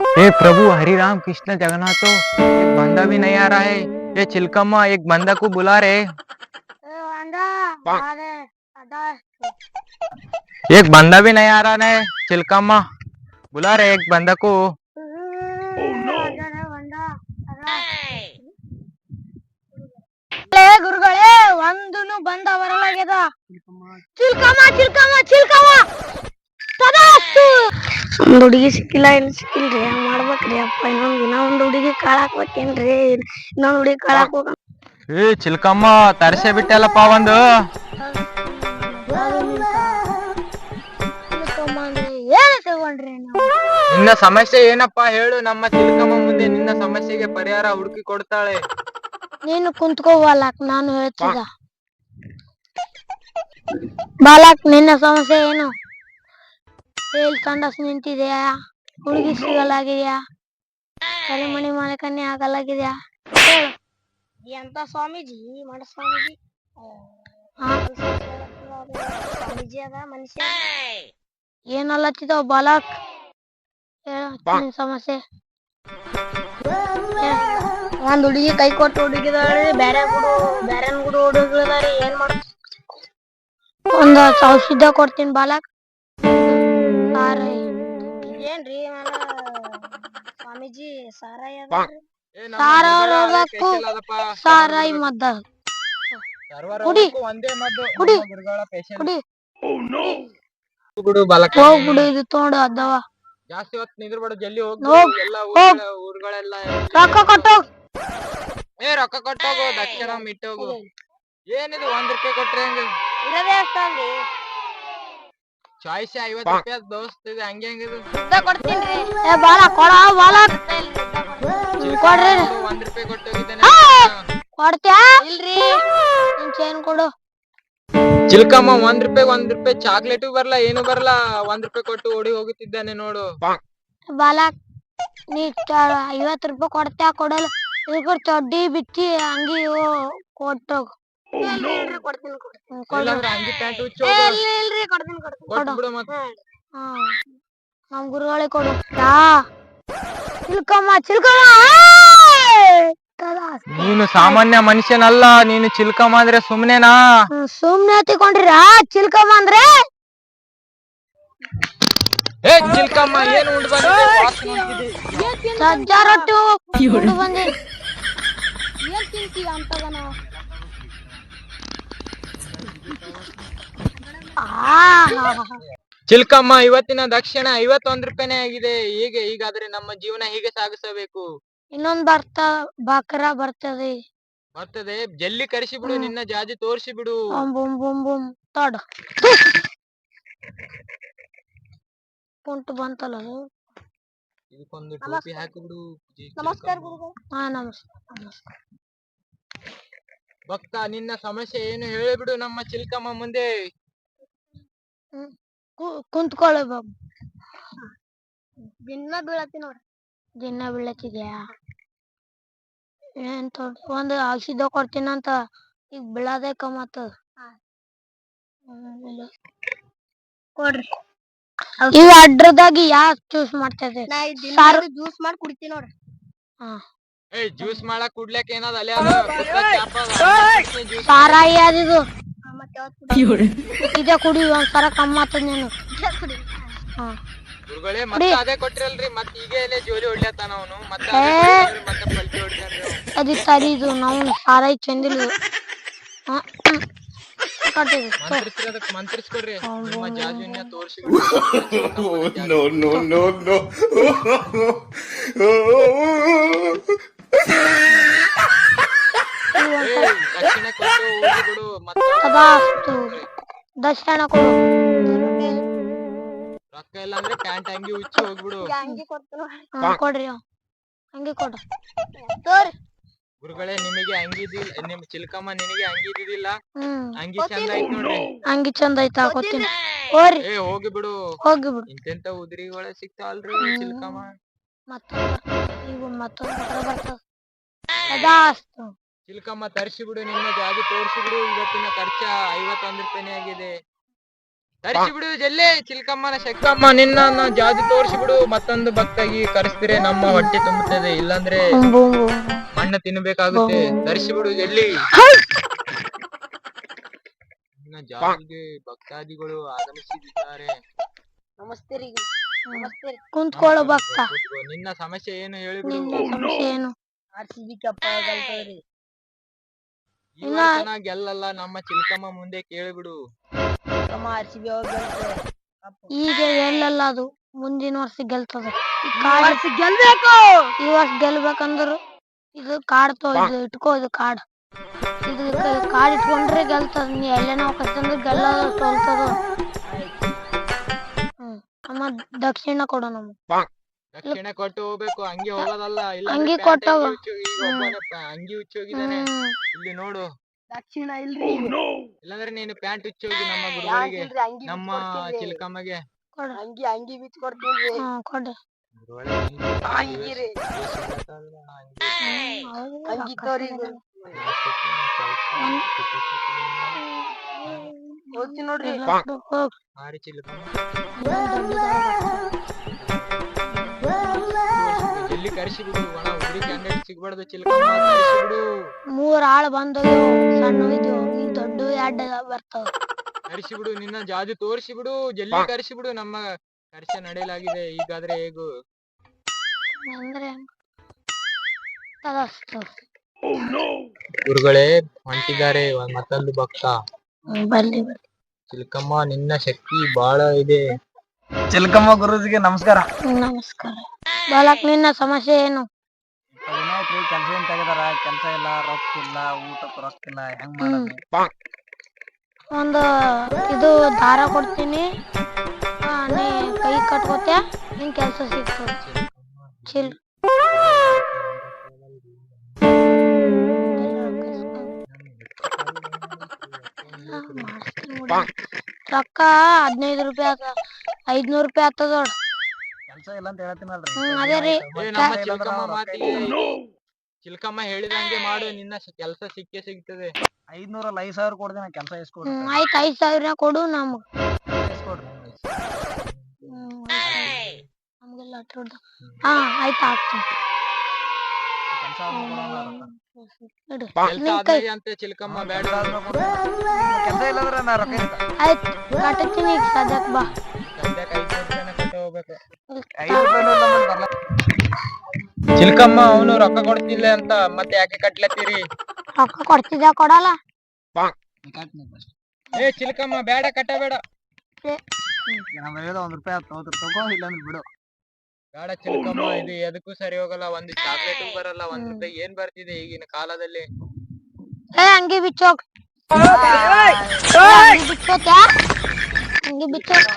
हे प्रभु हरि राम कृष्ण जगन्नाथो एक बंदा भी नहीं आ रहा है ये चिलकम्मा एक बंदा को बुला रहे एक बंदा भी नहीं आ रहा है चिलकम्मा बुला रहे एक बंदा को ಏ ಗುರುಗಳೇ ಒಂದನು ಬಂದ ಬರಲಾಗ್ಯದ ಚಿಲ್ಕಮ್ಮ ಚಿಲ್ಕಮ್ಮ ಚಿಲ್ಕಮ್ಮ ತದಾಸ್ತು ಒಂದ್ ಹುಡುಗಿ ಸಿಕ್ಕಿಲ್ಲ ಏನ್ ಸಿಕ್ಕಿಲ್ರಿ. ಹಂಗ್ ಮಾಡ್ಬೇಕ್ರಿ ಅಪ್ಪ ಇನ್ನೊಂದ್ ದಿನ ಒಂದ್ ಹುಡುಗಿ ಕಾಳಾಕ್ಬೇಕೇನ್ರಿ ಇನ್ನೊಂದ್ ಹುಡುಗಿ ಕಾಳಾಕ್ ಹೋಗ್ ಏ ಚಿಲ್ಕಮ್ಮ ತರ್ಸೆ ಬಿಟ್ಟಲ್ಲಪ್ಪ ಒಂದು. ಏನ್ ತಗೊಂಡ್ರಿ ನಾವು ನಿನ್ನ ಸಮಸ್ಯೆ ಏನಪ್ಪ ಹೇಳು? ನಮ್ಮ ಚಿಲ್ಕಮ್ಮ ಮುಂದೆ ನಿನ್ನ ಸಮಸ್ಯೆಗೆ ಪರಿಹಾರ ಹುಡುಕಿ ಕೊಡ್ತಾಳೆ. ನೀನು ಕುಂತಕೋ ಬಾಲಕ್ ನಾನು ಹೇಳ್ತಿದ್ದ. ಬಾಲಕ್ ನಿನ್ನ ಸಮಸ್ಯೆ ಏನು? ಏಳ್ ಸಂಡಸ್ ನಿಂತಿದೆಯಾ? ಹುಡುಗಿ ಸಿಗಲಾಗಿದೆಯಾ? ಕರಿಮಣಿ ಮಾಲಕನ್ನೇ ಆಗಲಾಗಿದೆಯಾ? ಎಂತ ಸ್ವಾಮೀಜಿ ಮಾಡ ಸ್ವಾಮೀಜಿ. ಸ್ವಾಮೀಜಿ ಅದ ಮನುಷ್ಯ ಏನಲ್ಲತ್ತಿದವ್ ಬಾಲಕ್. ಹೇಳ ಸಮಸ್ಯೆ. ಒಂದ್ ಹುಡುಗಿ ಕೈ ಕೊಟ್ಟು ಹುಡುಗಿದಾಳೆ ಬ್ಯಾರೆ ಗುಡು ಬ್ಯಾರೆ ಗುಡು ಹುಡುಗಿದಾರೆ ಏನ್ ಮಾಡ ಒಂದ್ ಔಷಧ ಕೊಡ್ತೀನಿ ಬಾಲಕ್. ಏನ್ರಿ ಸ್ವಾಮೀಜಿ ಸಾರಾಯ. ಸಾರಾಯಿ ಮದ್ದ. ಕುಡಿ. ಒಂದೇ ಮದ್ದು ಕುಡಿ. ಕುಡಿ. ಬಿಡು ಬಾಲಕ. ಹೋಗ್ಬಿಡು ಇದು ತಗೊಂಡು ಅದವ ಜಾಸ್ತಿ ಹೊತ್ತು ನಿಂದ್ರಬೇಡ ಜಲ್ದಿ ಹೋಗ್ ಹೋಗ್, ಎಲ್ಲ ಊರುಗಳೆಲ್ಲ ರೊಕ್ಕ ಕೊಟ್ಟು. ಏ ರೊಕ್ಕ ಕೊಟ್ಟೋಗು ದಕ್ಷಿಣ ಇಟ್ಟೋಗು ಏನಿದು ಒಂದ್ ರೂಪಾಯಿ ಕೊಟ್ರೆ ಹೆಂಗ? ಇರದೇ ಅಷ್ಟಂದಿ ಚಾಯ್ಸ್ ಐವತ್ ರೂಪಾಯಿ ದೋಸ್ತ್ ಇದು ಹಂಗೆ ಹೆಂಗಿದು ಕೊಡ್ತೀನಿ ಏ ಬಾಲ ಕೊಡ ಬಾಲ ಕೊಡ್ರಿ. ಒಂದ್ ರೂಪಾಯಿ ಕೊಟ್ಟೋಗಿದ್ದೇನೆ ಕೊಡ್ತ್ಯಾ? ಇಲ್ರಿ. ನಿಮ್ ಚೈನ್ ಕೊಡು. ಚಿಲ್ಕಮ್ಮ ಒಂದ್ ರೂಪಾಯಿ ಒಂದ್ ರೂಪಾಯಿ ಚಾಕ್ಲೇಟು ಬರಲ್ಲ ಏನು ಬರಲ್ಲ ಒಂದ್ ರೂಪಾಯಿ ಕೊಟ್ಟು ಓಡಿ ಹೋಗುತ್ತಿದ್ದಾನೆ ನೋಡು. ಬಾಲಕ್ ನೀ ಚ- ಐವತ್ ರೂಪಾಯಿ ಕೊಡ್ತ್ಯಾ? ಕೊಡಲ್ಲ. ಇವ್ರು ಚಡ್ಡಿ ಬಿಚ್ಚಿ ಅಂಗಿ ಕೊಟ್ಟೋಗು. ಕೊಡ್ತೀನಿ ಕೊಡ್ತೀನಿ ಕೊಡು ಇಲ್ಲಾಂದ್ರೆ ಅಂಗಿ ಪ್ಯಾಂಟ್ ಹುಚ್ಚು ಏ, ಹೋಗು. ಇಲ್ರಿ ಇಲ್ರಿ ಕೊಡ್ತೀನಿ ಕೊಡ್ತೀನಿ ಕೊಟ್ಟು ಕೊಡು ಬಿಡು ಮತ್ತೆ ಹಾ ನಮ್ ಗುರುಗಳಿಗೆ ಕೊಡು ಚಿಲ್ಕಮ್ಮ ಚಿಲ್ಕಮ್ಮ ಏಯ್! ನೀನು ಸಾಮಾನ್ಯ ಮನುಷ್ಯನಲ್ಲ ನೀನು ಚಿಲ್ಕಮ್ಮ ಅಂದ್ರೆ ಸುಮ್ನೆನಾ ಹ್ಮ್, ಸುಮ್ನೆ ಹತ್ತಿಕೊಂಡ್ರಿ ಚಿಲ್ಕಮ್ಮ ಅಂದ್ರೆ ಏ ಚಿಲ್ಕಮ್ಮ ಏನು ಉಂಡು ಬಂದಿದೆ ವಾಸನೆ ಹೊಂಟಿದೆ. ಸಜ್ಜಾ ರೊಟ್ಟಿ ಉಂಡು ಬಂದಿ ಏನ್ ತಿಂತೀಯ ಅಂತದನ ಚಿಲ್ಕಮ್ಮ ಇವತ್ತಿನ ದಕ್ಷಿಣ ಐವತ್ತೊಂದ್ ರೂಪಾಯಿನೇ ಆಗಿದೆ. ಹೀಗೆ ಹೀಗಾದ್ರೆ ನಮ್ಮ ಜೀವನ ಹೀಗೆ ಸಾಗಿಸಬೇಕು? ಇನ್ನೊಂದ್ ಬರ್ತ ಬಕ್ರ ಬರ್ತದೆ. ಬರ್ತದೆ. ಜಲ್ಲಿ ಕರೆಸಿ ಬಿಡು ನಿನ್ನ ಜಾಜಿ ತೋರಿಸಿ ಬಿಡು. ಬುಮ್ ಬುಮ್ ಬುಮ್ ಬುಮ್ ತಡ್. ಪುಂಟು ಬಂತಲ್ಲ ಅದು. ಇದಕ್ಕೊಂದು ಟೋಪಿ ಹಾಕಿಬಿಡು. ನಮಸ್ಕಾರ ಹಾ ನಮಸ್ಕಾರ ನಮಸ್ಕಾರ ಭಕ್ತ ನಿನ್ನ ಸಮಸ್ಯೆ ಏನು ಹೇಳಿಬಿಡು ನಮ್ಮ ಚಿಲ್ಕಮ್ಮ ಮುಂದೆ. ಕುಂತ್ಕೊಳ್ಳಿ ಬಾಬು ದಿನ ಬೀಳತ್ತಿ ನೋಡ್ರಿ ದಿನ ಬೀಳತ್ತಿದ್ಯಾ? ಏನ್ ತೋಡ್ ಒಂದು ಔಷಧ ಕೊಡ್ತೀನಂತ ಈಗ ಬೀಳದೆ ಕಮ್ಮತ್ತ ಕೊಡ್ರಿ. ಇವ ಅಡ್ರದಾಗ ಯಾ ಜ್ಯೂಸ್ ಮಾಡ್ತದೆ ಸಾರು ಜ್ಯೂಸ್ ಮಾಡಿ ಕುಡಿತೀನಿ ನೋಡ್ರಿ. ಹಾ. ಏ ಜ್ಯೂಸ್ ಮಾಡಕ್ ಕುಡ್ಲಕ್ ಏನದ ಅಲ್ಲೇ ಸಾರಾಯಿ ಅದಿದು ಇದೇ ಕುಡಿ ಒಂಥರ ಕಮ್ಮಿ ಆಗ್ತದ ನೀನು. ಹಾ. ಗುರುಗಳೇ ಮತ್ತೆ ಅದೇ ಕೊಟ್ರಲ್ರಿ ಮತ್ತೆ ಈಗ ಜೋಲಿ ಹೊಡ್ಲತ್ತಾನ ಅವನು? ಮತ್ತೆ. ಅದೇ ಮತ್ತೆ ಪಲ್ಟಿ ಹೊಡ್ತಾನ್ರಿ ಅವ್ನು. ಅದಿ ತರಿದು ನಾವು ಸಾರಾಯಿ ಚಂದಿಲ್ಲ. ಮಂತ್ರಿಸ್ರಿ ಅದಕ್ ಮಂತ್ರಿಸ್ಕೊಡ್ರಿ. ನಿಮ್ಮ ಜಾಜುನ್ಯ ತೋರಿಸಿ. No, no, no, no. ಇವ್ ಒಂದ್ ದಕ್ಷಿಣ ಕೊಟ್ಟು ಹೋಗಿ ಮತ್ತೆ ತದಾಸ್ತು ದರ್ಶನ ಕೊಡು ರೊಕ್ಕ ಇಲ್ಲ ಅಂದ್ರೆ ಪ್ಯಾಂಟ್ ಅಂಗಿ ಉಚ್ಚಿ ಹೋಗ್ಬಿಡು. ಕೊಡ್ರಿ. ಹಂಗೆ ಕೊಡ್ರಿ ತೋರಿ. ಗುರುಗಳೇ ನಿಮಗೆ ಅಂಗಿ ಇದ್ದಿಲ್ಲ ನಿಮ್ ಚಿಲ್ಕಮ್ಮ ನಿನಗೆ ಅಂಗಿ ಇದ್ದಿದ್ದಿಲ್ಲ? ಹ್ಮ್. ಅಂಗಿ ಚಂದ ಐತ್ ನೋಡ್ರಿ. ಹಂಗೆ ಚಂದ ಐತಾ ಹಾಕೋತೀನಿ ಹೋರಿ ಏ ಹೋಗಿ ಬಿಡು ಹೋಗಿ ಬಿಡು ಇಂತೆಂತ ಉದ್ರಿಗಳ ಸಿಗ್ತಾವಲ್ರಿ ಚಿಲ್ಕಮ್ಮ. ಮತ್ತೊಂದು ಬರ್ತದೆ. ಈಗ ಮತ್ತೊಂದು ಬರ್ತದ ತದಾಸ್ತು ಚಿಲ್ಕಮ್ಮ ತರ್ಸಿ ಬಿಡು ನಿನ್ನ ಜಾಗ ತೋರ್ಸಿ ಬಿಡು. ಇವತ್ತಿನ ಖರ್ಚ ಐವತ್ತೊಂದ್ ರೂಪಾಯಿನೇ ಆಗಿದೆ. ತರ್ಸಿ ಬಿಡು ಜಲ್ಲೆ ಚಿಲ್ಕಮ್ಮನ ಶಕ್ತಮ್ಮ ನಿನ್ನ ಜಾದು ತೋರ್ಸಿ ಬಿಡು. ಮತ್ತೊಂದು ಭಕ್ತಾಗಿ ಕರೆಸಿದ್ರೆ ನಮ್ಮ ಹೊಟ್ಟೆ ತುಂಬುತ್ತದೆ. ಇಲ್ಲಾಂದ್ರೆ ಮಣ್ಣ ತಿನ್ಬೇಕಾಗುತ್ತೆ ಮಣ್ಣು ತಿನ್ನಬೇಕಾಗುತ್ತೆ. ತರಿಸಿ ಬಿಡು ಜಲ್ಲಿ. ನಿನ್ನ ಜಾತಿಗೆ ಭಕ್ತಾದಿಗಳು ಆಗಮಿಸಿದ್ದಾರೆ. ನಮಸ್ತೆ ರೀ. ನಮಸ್ತೆ ಕುಂತ್ಕೊಳ್ಳೋ ಭಕ್ತ. ನಿನ್ನ ಸಮಸ್ಯೆ ಏನು? ಹೇಳಿಬಿಡು ಏನು? ಆರ್ ಸಿ ಬಿ ಕಪ್ಪ ಈ ಗೆಲ್ಲಲ್ಲ ನಮ್ಮ ಚಿಲ್ಕಮ್ಮ ಮುಂದೆ ಕೇಳಿಬಿಡು. ಬಿಡು ಆರ್ ಸಿ ಬಿ ಈಗ ಎಲ್ಲಲ್ಲ ಅದು. ಮುಂದಿನ ವರ್ಷ ಗೆಲ್ತದ. ಈ ವರ್ಷ ಗೆಲ್ಬೇಕು! ಈ ವರ್ಷ ಗೆಲ್ಬೇಕಂದ್ರ ಇದು ಕಾಡ್ ತೋ ಇದು ಇಟ್ಕೋ ಇದು ಕಾಡ್ ಇದು ಕ- ಕಾಡ್ ಇಟ್ಕೊಂಡ್ರೆ ಗೆಲ್ತದ. ನೀ ಎಲ್ಲೇನೋ ಹೋಗತ್ತಂದ್ರ ಗೆಲ್ಲದ ಸೋಲ್ತದ ಹ್ಮ್. ನಮ್ಮ ದಕ್ಷಿಣ ಕೊಡು ನಮ್ಗೆ. ದಕ್ಷಿಣ ಕೊಟ್ಟು ಹೋಗ್ಬೇಕು ಹಂಗೆ ಹೋಗೋದಲ್ಲ ಇಲ್ಲ ಅಂಗಿ ಕೊಟ್ಟವ ಅಂಗಿ ಹುಚ್ಚೋಗಿದ್ದಾನೆ ಇಲ್ಲಿ ನೋಡು. ದಕ್ಷಿಣ ಇಲ್ರಿ. ಇಲ್ಲಾಂದ್ರೆ ನೀನು ಪ್ಯಾಂಟ್ ಹುಚ್ಚೋಗಿ ನಮ್ಮ ಗುರುಗಳಿಗೆ ಅಂಗಿ ನಮ್ಮ ಚಿಲ್ಕಮ್ಮಗೆ. ಕೊಡು. ಅಂಗಿ ಅಂಗಿ ಬಿಚ್ಚ ಕೊಡ್ತೀನಿ ಹ್ಮ್ ಕೊಡು ಅಂಗಿ ತೋರಿ. ಹೋಗ್ತೀನಿ ನೋಡ್ರಿ. ಕೊಡು, ಚಿಲ್ಕಮ್ಮ. ಕರ್ಸಿ ಬಿಡು ಒಣ ಹುಡುಗಿ ಕ್ಯಾಂಡಿಡೇಟ್ ಸಿಗ್ಬಾರ್ದು ಚಿಲ್ಕಮ್ಮ ಕರ್ಸಿ ಬಿಡು. ಮೂರ್ ಆಳ್ ಬಂದವು ಸಣ್ಣ ಇದ್ವು ಈಗ ದೊಡ್ಡ ಎರಡ್ ಬರ್ತಾವ. ಕರ್ಸಿ ಬಿಡು ನಿನ್ನ ಜಾದು ತೋರಿಸಿ ಬಿಡು ಜಲ್ದಿ ಕರ್ಸಿ ಬಿಡು ನಮ್ಮ ಕರ್ಸ ನಡೆಯಲಾಗಿದೆ ಈಗಾದ್ರೆ ಹೇಗೂ? ಅಂದ್ರೆ? ಗುರುಗಳೇ ಹೊಂಟಿದ್ದಾರೆ ಒಂದ್ ಮತ್ತೊಂದು ಭಕ್ತ. ಹ್ಮ್, ಬರ್ಲಿ ಬರ್ಲಿ. ಚಿಲ್ಕಮ್ಮ ನಿನ್ನ ಶಕ್ತಿ ಬಹಳ ಇದೆ. ಚಿಲ್ಕಮ್ಮ ಗುರುಜಿಗೆ ನಮಸ್ಕಾರ. ನಮಸ್ಕಾರ. ಬಾಲಕ್ ನಿನ್ನ ಸಮಸ್ಯೆ ಏನು? ಅದೇನಾಯ್ತ್ರಿ ಕೆಲ್ಸ ಏನ್ ತೆಗದಾರ? ಕೆಲ್ಸ ಇಲ್ಲ ರೊಕ್ಕ ಇಲ್ಲ ಊಟಕ್ಕೆ ರೊಕ್ಕ ಇಲ್ಲ ಹೆಂಗ್ ಮಾಡೋದು ಒಂದು ಇದು ದಾರ ಕೊಡ್ತೀನಿ. ಆ, ನೀ ಕೈ ಕಟ್ಕೋತೆ ನಿನ್ ಕೆಲ್ಸ ಸಿಗ್ತದೆ. ಚಿಲ್. ರೊಕ್ಕ ಹದಿನೈದು ರೂಪಾಯಿ ಆತ ಐದ್ನೂರ್ ರೂಪಾಯಿ ಆಗ್ತದ ನೋಡ್. ಕೆಲ್ಸ ಇಲ್ಲ ಅಂತ ಹೇಳ್ತೀನಲ್ರಿ ಹ್ಮ್ ಅದೇ ರೀ. ಏ, ನಮ್ಮ ಚಿಲ್ಕಮ್ಮ ಹೇಳಿದ ಚಿಲ್ಕಮ್ಮ ಹೇಳಿದಂಗೆ ಮಾಡು ನಿನ್ನ ಕೆಲಸ ಸಿಕ್ಕೇ ಸಿಗ್ತದೆ. ಐದ್ನೂರಲ್ಲ ಐದ್ ಸಾವಿರ ಕೊಡ್ದೆ ನಾ ಕೆಲಸ ಕೊಡ್ರಿ ಹ್ಮ್ ಆಯ್ತ್ ಐದ್ ಸಾವಿರ ಕೊಡು ನಮ್ಗ್. ಇಸ್ಕೊಡ್ರಿ ಕೊಡ್ರಿ ಹ್ಮ್ ಆಯ್ತ್. ನಮ್ಗೆಲ್ಲ ಹಾ ಆಯ್ತು ಆಗ್ತೀನಿ ಕೆಲ್ಸ ಆದ್ಮೇಲೆ ಕೊಡೋಣ ಇಡು ಕೆಲ್ಸ ನಿನ್ ಕೈ ಆದ್ಮೇಲೆ ಅಂತ ಚಿಲ್ಕಮ್ಮ ಬೇಡ. ಕೆಲ್ಸ ಇಲ್ಲ ಕೊಡ್ತೀನಿ. ಕೆಲ್ಸ ಇಲ್ಲಂದ್ರೆ ನಾ ರೊಕ್ಕ ಇರ್ತ ಆಯ್ತ್ ಕಟ್ತೀನಿ ಈಗ ಸದ್ಯಕ್ ಬಾ. ಸದ್ಯಕ್ಕೆ ಐದು ರೂಪಾಯಿನ ಕೊಟ್ಟು ಹೋಗ್ಬೇಕು. ಚಿಲ್ಕಮ್ಮ ಅವನು ರೊಕ್ಕ ಕೊಡ್ತಿಲ್ಲ ಅಂತ ಮತ್ತೆ ಯಾಕೆ ಕಟ್ಲತ್ತೀರಿ? ರೊಕ್ಕ ಕೊಡ್ತಿದ್ದ ಕೊಡಲ್ಲ. ಏ ಚಿಲ್ಕಮ್ಮ ಬೇಡ ಕಟ್ಟಬೇಡ. ಒಂದ್ ರೂಪಾಯಿ ಆತು ತಗೋ ಇಲ್ಲಾಂದ್ರೆ ಬಿಡು. ಬೇಡ ಚಿಲ್ಕಮ್ಮ ಇದು ಎದಕ್ಕೂ ಸರಿ ಹೋಗಲ್ಲ. ಒಂದು ಚಾಕ್ಲೇಟ್ ಬರಲ್ಲ ಒಂದ್ ರೂಪಾಯಿ ಏನ್ ಬರ್ತಿದೆ ಈಗಿನ ಕಾಲದಲ್ಲಿ? ಏ ಹಂಗೆ ಬಿಚ್ಚೋಗ್ ಬಿಚ್ಚೋತ್ಯಾ ಹಂಗೆ ಬಿಚ್ಚೋಗ್